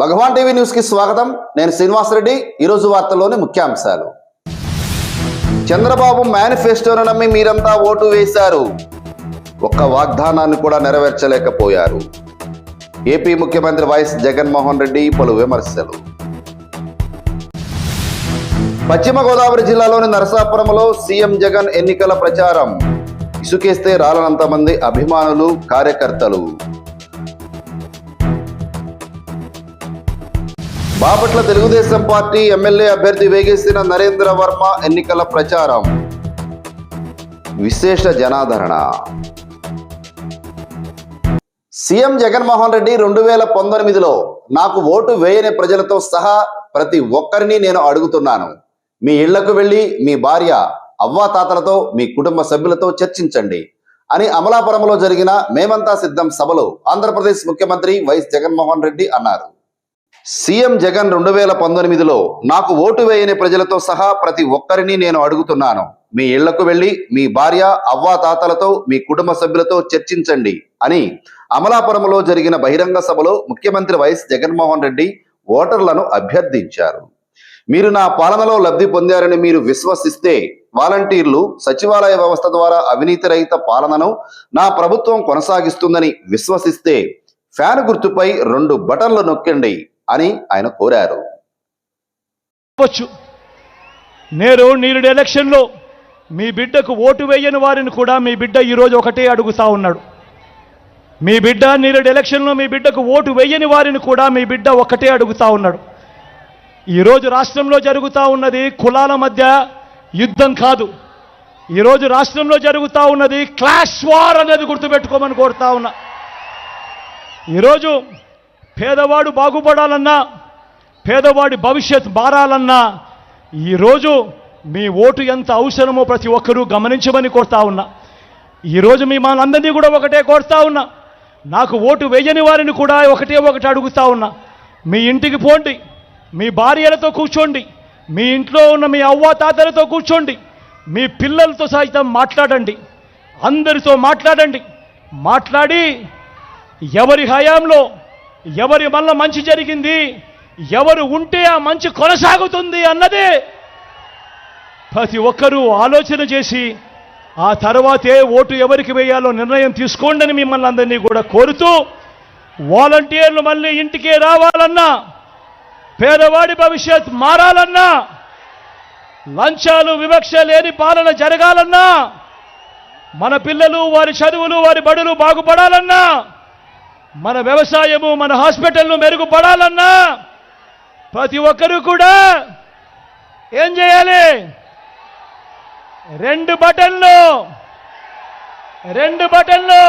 భగవాన్ TV న్యూస్కి స్వాగతం. నేను శ్రీనివాసరెడ్డి ఈరోజు వార్తల్లోని ముఖ్యాంశాలు. చంద్రబాబు మేనిఫెస్టోను నమ్మి మీరంతా ఓటు వేశారు. ఒక్క వాగ్దానాన్ని కూడా నెరవేర్చలేకపోయారు. ఏపీ ముఖ్యమంత్రి వైఎస్ జగన్మోహన్ రెడ్డి పలు విమర్శలు. పశ్చిమ గోదావరి జిల్లాలోని నరసాపురంలో సీఎం జగన్ ఎన్నికల ప్రచారం. ఇసుకేస్తే రాలనంతమంది అభిమానులు కార్యకర్తలు. బాపట్ల తెలుగుదేశం పార్టీ ఎమ్మెల్యే అభ్యర్థి వేగేసిన నరేంద్ర వర్మ ఎన్నికల ప్రచారం. విశేష జనాదరణ. సీఎం జగన్మోహన్ రెడ్డి రెండు వేల పంతొమ్మిదిలో నాకు ఓటు వేయని ప్రజలతో సహా ప్రతి ఒక్కరిని నేను అడుగుతున్నాను. మీ ఇళ్ళకు వెళ్ళి మీ భార్య అవ్వాతాతలతో మీ కుటుంబ సభ్యులతో చర్చించండి అని అమలాపురంలో జరిగిన మేమంతా సిద్ధం సభలో ఆంధ్రప్రదేశ్ ముఖ్యమంత్రి వైఎస్ జగన్మోహన్ రెడ్డి అన్నారు. సీఎం జగన్ రెండు వేల పంతొమ్మిదిలో నాకు ఓటు వేయని ప్రజలతో సహా ప్రతి ఒక్కరిని నేను అడుగుతున్నాను. మీ ఇళ్ళకు వెళ్ళి మీ భార్య అవ్వా తాతలతో మీ కుటుంబ సభ్యులతో చర్చించండి అని అమలాపురంలో జరిగిన బహిరంగ సభలో ముఖ్యమంత్రి వైఎస్ జగన్మోహన్ రెడ్డి ఓటర్లను అభ్యర్థించారు. మీరు నా పాలనలో లబ్ధి పొందారని మీరు విశ్వసిస్తే వాలంటీర్లు సచివాలయ వ్యవస్థ ద్వారా అవినీతి రహిత పాలనను నా ప్రభుత్వం కొనసాగిస్తుందని విశ్వసిస్తే ఫ్యాన్ గుర్తుపై రెండు బటన్లు నొక్కండి. అని ఆయన కోరారు. నేను నేరుడు ఎలక్షన్లో మీ బిడ్డకు ఓటు వేయని వారిని కూడా మీ బిడ్డ ఈరోజు ఒకటే అడుగుతా ఉన్నాడు. మీ బిడ్డ నేరుడు ఎలక్షన్లో మీ బిడ్డకు ఓటు వేయని వారిని కూడా మీ బిడ్డ ఒకటే అడుగుతా ఉన్నాడు. ఈరోజు రాష్ట్రంలో జరుగుతూ ఉన్నది కులాల మధ్య యుద్ధం కాదు. ఈరోజు రాష్ట్రంలో జరుగుతూ ఉన్నది క్లాష్ వార్ అనేది గుర్తుపెట్టుకోమని కోరుతా ఉన్నా. ఈరోజు పేదవాడు బాగుపడాలన్నా పేదవాడి భవిష్యత్ మారాలన్నా ఈరోజు మీ ఓటు ఎంత అవసరమో ప్రతి ఒక్కరూ గమనించమని కోరుతా ఉన్నా. ఈరోజు మీ మనందరినీ కూడా ఒకటే కోరుతా ఉన్నా. నాకు ఓటు వేయని వారిని కూడా ఒకటే ఒకటి అడుగుతా ఉన్నా. మీ ఇంటికి పోండి మీ భార్యలతో కూర్చోండి మీ ఇంట్లో ఉన్న మీ అవ్వ తాతలతో కూర్చోండి మీ పిల్లలతో సైతం మాట్లాడండి అందరితో మాట్లాడండి. మాట్లాడి ఎవరి హయాంలో ఎవరి వల్ల మంచి జరిగింది? ఎవరు ఉంటే ఆ మంచి కొనసాగుతుంది అన్నదే. ప్రతి ఒక్కరూ ఆలోచన చేసి ఆ తర్వాతే ఓటు ఎవరికి వేయాలో నిర్ణయం తీసుకోండి అని మిమ్మల్ని అందరినీ కూడా కోరుతూ వాలంటీర్లు మళ్ళీ ఇంటికే రావాలన్నా పేదవాడి భవిష్యత్ మారాలన్నా లంచాలు వివక్ష లేని పాలన జరగాలన్నా మన పిల్లలు వారి చదువులు వారి బడులు బాగుపడాలన్నా మన వ్యవసాయము మన హాస్పిటల్ను మెరుగుపడాలన్నా ప్రతి ఒక్కరూ కూడా ఏం చేయాలి? రెండు బటన్లు రెండు బటన్లు.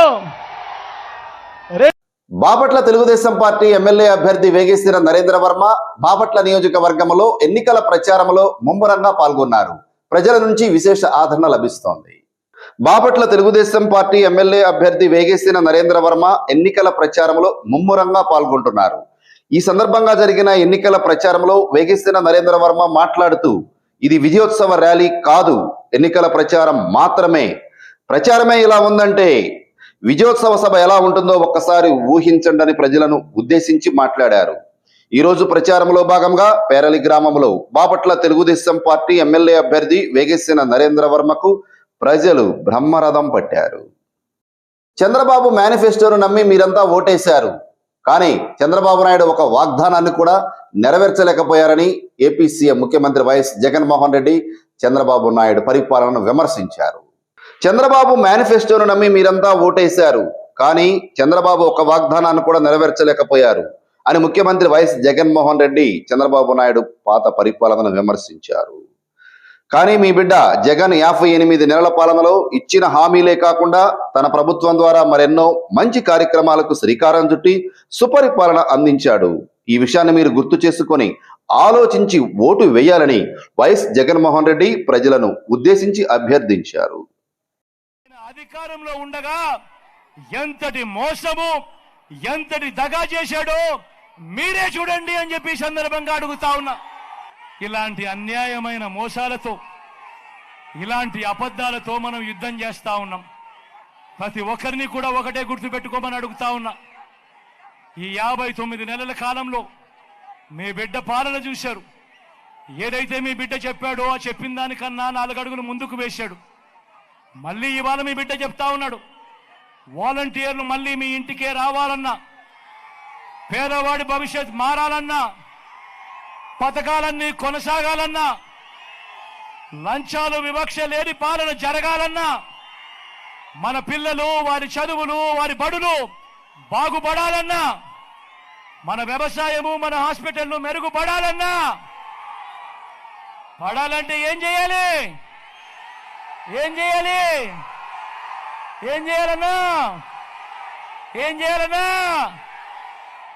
బాపట్ల తెలుగుదేశం పార్టీ ఎమ్మెల్యే అభ్యర్థి వేగేశ్వర నరేంద్ర వర్మ బాపట్ల నియోజకవర్గంలో ఎన్నికల ప్రచారంలో ముమ్మరంగా పాల్గొన్నారు. ప్రజల నుంచి విశేష ఆదరణ లభిస్తోంది. బాపట్ల తెలుగుదేశం పార్టీ ఎమ్మెల్యే అభ్యర్థి వేగేసిన నరేంద్ర వర్మ ఎన్నికల ప్రచారంలో ముమ్మరంగా పాల్గొంటున్నారు. ఈ సందర్భంగా జరిగిన ఎన్నికల ప్రచారంలో వేగేసిన నరేంద్ర వర్మ మాట్లాడుతూ ఇది విజయోత్సవ ర్యాలీ కాదు ఎన్నికల ప్రచారం మాత్రమే. ప్రచారమే ఇలా ఉందంటే విజయోత్సవ సభ ఎలా ఉంటుందో ఒక్కసారి ఊహించండి అని ప్రజలను ఉద్దేశించి మాట్లాడారు. ఈ రోజు ప్రచారంలో భాగంగా పేరలి గ్రామంలో బాపట్ల తెలుగుదేశం పార్టీ ఎమ్మెల్యే అభ్యర్థి వేగేసిన నరేంద్ర వర్మకు ప్రజలు బ్రహ్మరథం పట్టారు. చంద్రబాబు మేనిఫెస్టోను నమ్మి మీరంతా ఓటేశారు. కానీ చంద్రబాబు నాయుడు ఒక వాగ్దానాన్ని కూడా నెరవేర్చలేకపోయారని ఏపీ సీఎం ముఖ్యమంత్రి వైఎస్ జగన్మోహన్ రెడ్డి చంద్రబాబు నాయుడు పరిపాలనను విమర్శించారు. చంద్రబాబు మేనిఫెస్టోను నమ్మి మీరంతా ఓటేశారు. కానీ చంద్రబాబు ఒక వాగ్దానాన్ని కూడా నెరవేర్చలేకపోయారు అని ముఖ్యమంత్రి వైఎస్ జగన్మోహన్ రెడ్డి చంద్రబాబు నాయుడు పాత పరిపాలనను విమర్శించారు. కానీ మీ బిడ్డ జగన్ యాభై ఎనిమిది నెలల పాలనలో ఇచ్చిన హామీలే కాకుండా తన ప్రభుత్వం ద్వారా మరెన్నో మంచి కార్యక్రమాలకు శ్రీకారం చుట్టి సుపరిపాలన అందించాడు. ఈ విషయాన్ని మీరు గుర్తు చేసుకొని ఆలోచించి ఓటు వేయాలని వైఎస్ జగన్మోహన్ రెడ్డి ప్రజలను ఉద్దేశించి అభ్యర్థించారు. అధికారంలో ఉండగా ఎంతటి మోసము ఎంతటి దగా చేశాడో మీరే చూడండి అని చెప్పి సందర్భంగా అడుగుతా ఉన్నా. ఇలాంటి అన్యాయమైన మోసాలతో ఇలాంటి అబద్ధాలతో మనం యుద్ధం చేస్తూ ఉన్నాం. ప్రతి ఒక్కరిని కూడా ఒకటే గుర్తుపెట్టుకోమని అడుగుతా ఉన్నా. ఈ యాభై తొమ్మిది నెలల కాలంలో మీ బిడ్డ పాలన చూశారు. ఏదైతే మీ బిడ్డ చెప్పాడో ఆ చెప్పిన దానికన్నా నాలుగడుగులు ముందుకు వేశాడు. మళ్ళీ ఇవాళ మీ బిడ్డ చెప్తా ఉన్నాడు. వాలంటీర్లు మళ్ళీ మీ ఇంటికే రావాలన్నా పేదవాడి భవిష్యత్ మారాలన్నా పథకాలన్నీ కొనసాగాలన్నా లంచాలు వివక్ష లేని పాలన జరగాలన్నా మన పిల్లలు వారి చదువులు వారి బడులు బాగుపడాలన్నా మన వ్యవసాయము మన హాస్పిటల్ను మెరుగుపడాలన్నా పడాలంటే ఏం చేయాలి? ఏం చేయాలి? ఏం చేయాలన్నా? ఏం చేయాలన్నా?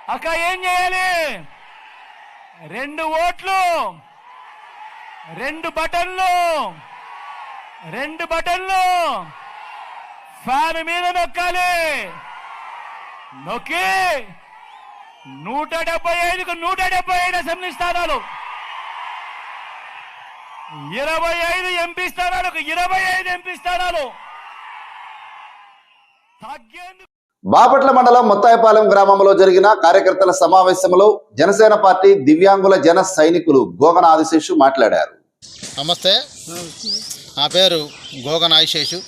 అక్క ఏం చేయాలి? రెండు ఓట్లు. రెండు బటన్లు. రెండు బటన్లు. ఫ్యాన్ మీద నొక్కాలి. నొక్కి నూట డెబ్బై ఐదుకు నూట డెబ్బై ఐదు అసెంబ్లీ స్థానాలు. ఇరవై ఐదు ఎంపీ స్థానాలకు ఇరవై ఐదు ఎంపీ స్థానాలు. తగ్గేందుకు బాపట్ల మండలం ముత్తాయిపాలెం గ్రామంలో జరిగిన కార్యకర్తల సమావేశంలో జనసేన పార్టీ దివ్యాంగుల జన సైనికులు గోగన ఆదిశేషు మాట్లాడారు. నమస్తే. నా పేరు గోగన ఆదిశేషు.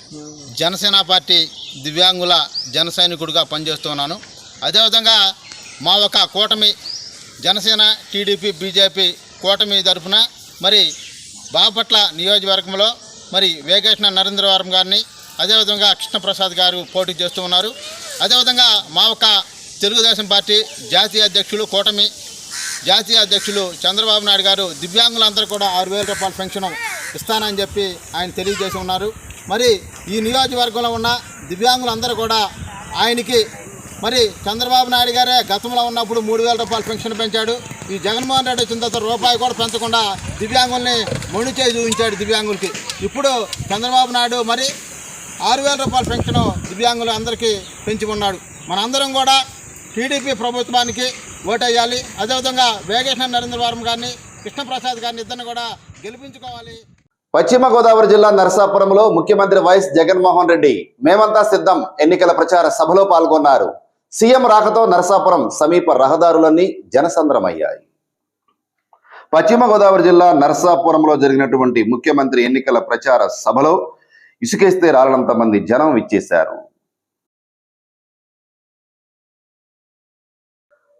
జనసేన పార్టీ దివ్యాంగుల జన సైనికుడిగా పనిచేస్తున్నాను. అదేవిధంగా మా ఒక కూటమి జనసేన టీడీపీ బీజేపీ కూటమి తరఫున మరి బాపట్ల నియోజకవర్గంలో మరి వేగేష్ణ నరేంద్రవరం గారిని అదేవిధంగా కృష్ణప్రసాద్ గారు పోటీ చేస్తూ ఉన్నారు. అదేవిధంగా మా ఒక తెలుగుదేశం పార్టీ జాతీయ అధ్యక్షులు కూటమి జాతీయ అధ్యక్షులు చంద్రబాబు నాయుడు గారు దివ్యాంగులందరూ కూడా ఆరు వేల రూపాయల పెన్షన్ ఇస్తానని చెప్పి ఆయన తెలియజేసి ఉన్నారు. మరి ఈ నియోజకవర్గంలో ఉన్న దివ్యాంగులందరూ కూడా ఆయనకి మరి చంద్రబాబు నాయుడు గారే గతంలో ఉన్నప్పుడు మూడు వేల రూపాయల పెన్షన్ పెంచాడు. ఈ జగన్మోహన్ రెడ్డి వచ్చిన తర్వాత రూపాయి కూడా పెంచకుండా దివ్యాంగుల్ని మొండి చేసి చూపించాడు దివ్యాంగులకి. ఇప్పుడు చంద్రబాబు నాయుడు మరి ఆరు వేల రూపాయల పెన్షన్ దివ్యాంగులు అందరికీ పెంచి ఉన్నాడు మనందరం కూడా టీడీపీ ప్రభుత్వానికి ఓటేయాలి. అదేవిధంగా వేగేశ్వర నరేంద్ర వర్మ గారిని కృష్ణప్రసాద్ గారిని ఇద్దరిని కూడా గెలిపించుకోవాలి. పశ్చిమ గోదావరి జిల్లా నరసాపురంలో ముఖ్యమంత్రి వైఎస్ జగన్మోహన్ రెడ్డి మేమంతా సిద్ధం ఎన్నికల ప్రచార సభలో పాల్గొన్నారు. సీఎం రాకతో నరసాపురం సమీప రహదారులన్నీ జనసంద్రమయ్యాయి. పశ్చిమ గోదావరి జిల్లా నరసాపురంలో జరిగినటువంటి ముఖ్యమంత్రి ఎన్నికల ప్రచార సభలో ఇసుకేస్తే రాలనంత మంది జనం ఇచ్చేశారు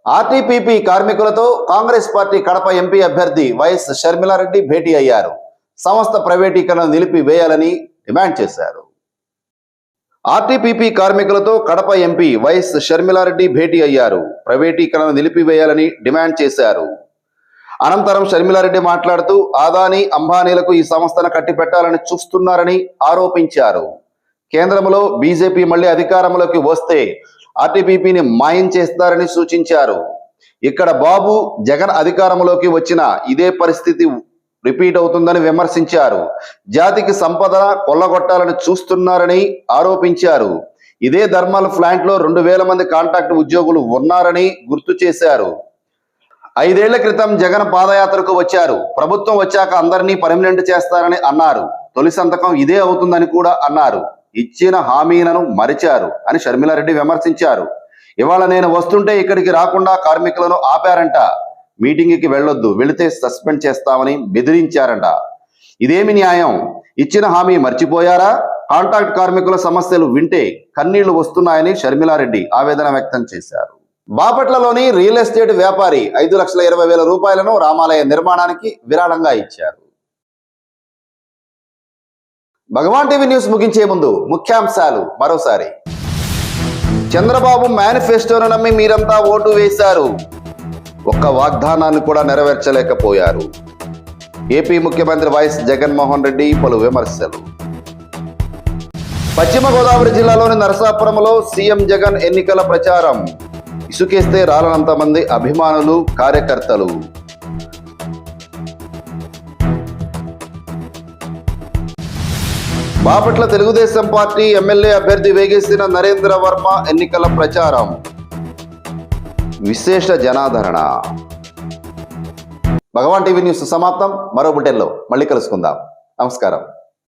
ఆర్టీపీపీ కార్మికులతో కాంగ్రెస్ పార్టీ కడప ఎంపీ అభ్యర్థి వైఎస్ షర్మిలారెడ్డి భేటీ అయ్యారు. సంస్థ ప్రైవేటీకరణ నిలిపివేయాలని డిమాండ్ చేశారు. ఆర్టీపీపీ కార్మికులతో కడప ఎంపీ వైఎస్ షర్మిలారెడ్డి భేటీ అయ్యారు. ప్రైవేటీకరణ నిలిపివేయాలని డిమాండ్ చేశారు. అనంతరం షర్మిలారెడ్డి మాట్లాడుతూ ఆదాని అంబానీలకు ఈ సంస్థను కట్టిపెట్టాలని చూస్తున్నారని ఆరోపించారు. కేంద్రంలో బీజేపీ మళ్ళీ అధికారంలోకి వస్తే ఆర్టీపీని మాయం చేస్తారని సూచించారు. ఇక్కడ బాబు జగన్ అధికారంలోకి వచ్చిన ఇదే పరిస్థితి రిపీట్ అవుతుందని విమర్శించారు. జాతికి సంపద కొల్లగొట్టాలని చూస్తున్నారని ఆరోపించారు. ఇదే ధర్మాల ప్లాంట్లో రెండు వేల మంది కాంట్రాక్ట్ ఉద్యోగులు ఉన్నారని గుర్తు చేశారు. ఐదేళ్ళ క్రితం జగన్ పాదయాత్రకు వచ్చారు. ప్రభుత్వం వచ్చాక అందరినీ పర్మనెంట్ చేస్తారని అన్నారు. తొలి సంతకం ఇదే అవుతుందని కూడా అన్నారు. ఇచ్చిన హామీలను మరిచారు అని షర్మిలారెడ్డి విమర్శించారు. ఇవాళ నేను వస్తుంటే ఇక్కడికి రాకుండా కార్మికులను ఆపారంట. మీటింగ్కి వెళ్ళొద్దు వెళితే సస్పెండ్ చేస్తామని బెదిరించారంట. ఇదేమి న్యాయం? ఇచ్చిన హామీ మర్చిపోయారా? కాంట్రాక్ట్ కార్మికుల సమస్యలు వింటే కన్నీళ్ళు వస్తున్నాయని షర్మిలారెడ్డి ఆవేదన వ్యక్తం చేశారు. బాపట్లలోని రియల్ ఎస్టేట్ వ్యాపారి ఐదు లక్షల ఇరవై వేల రూపాయలను రామాలయ నిర్మాణానికి విరాళంగా ఇచ్చారు. భగవాన్ టీవీ న్యూస్ ముగించే ముందు ముఖ్యాంశాలు మరోసారి. చంద్రబాబు మేనిఫెస్టోను నమ్మి మీరంతా ఓటు వేశారు. ఒక్క వాగ్దానాన్ని కూడా నెరవేర్చలేకపోయారు. ఏపీ ముఖ్యమంత్రి వైఎస్ జగన్మోహన్ రెడ్డి పలు విమర్శలు. పశ్చిమ గోదావరి జిల్లాలోని నరసాపురంలో సీఎం జగన్ ఎన్నికల ప్రచారం. ఇసుకేస్తే రాలనంత మంది అభిమానులు కార్యకర్తలు. బాపట్ల తెలుగుదేశం పార్టీ ఎమ్మెల్యే అభ్యర్థి వేగేసిన నరేంద్ర వర్మ ఎన్నికల ప్రచారం. విశేష జనాదరణ. భగవాన్ టీవీ న్యూస్ సమాప్తం. మరో బుటెన్లో మళ్ళీ కలుసుకుందాం. నమస్కారం.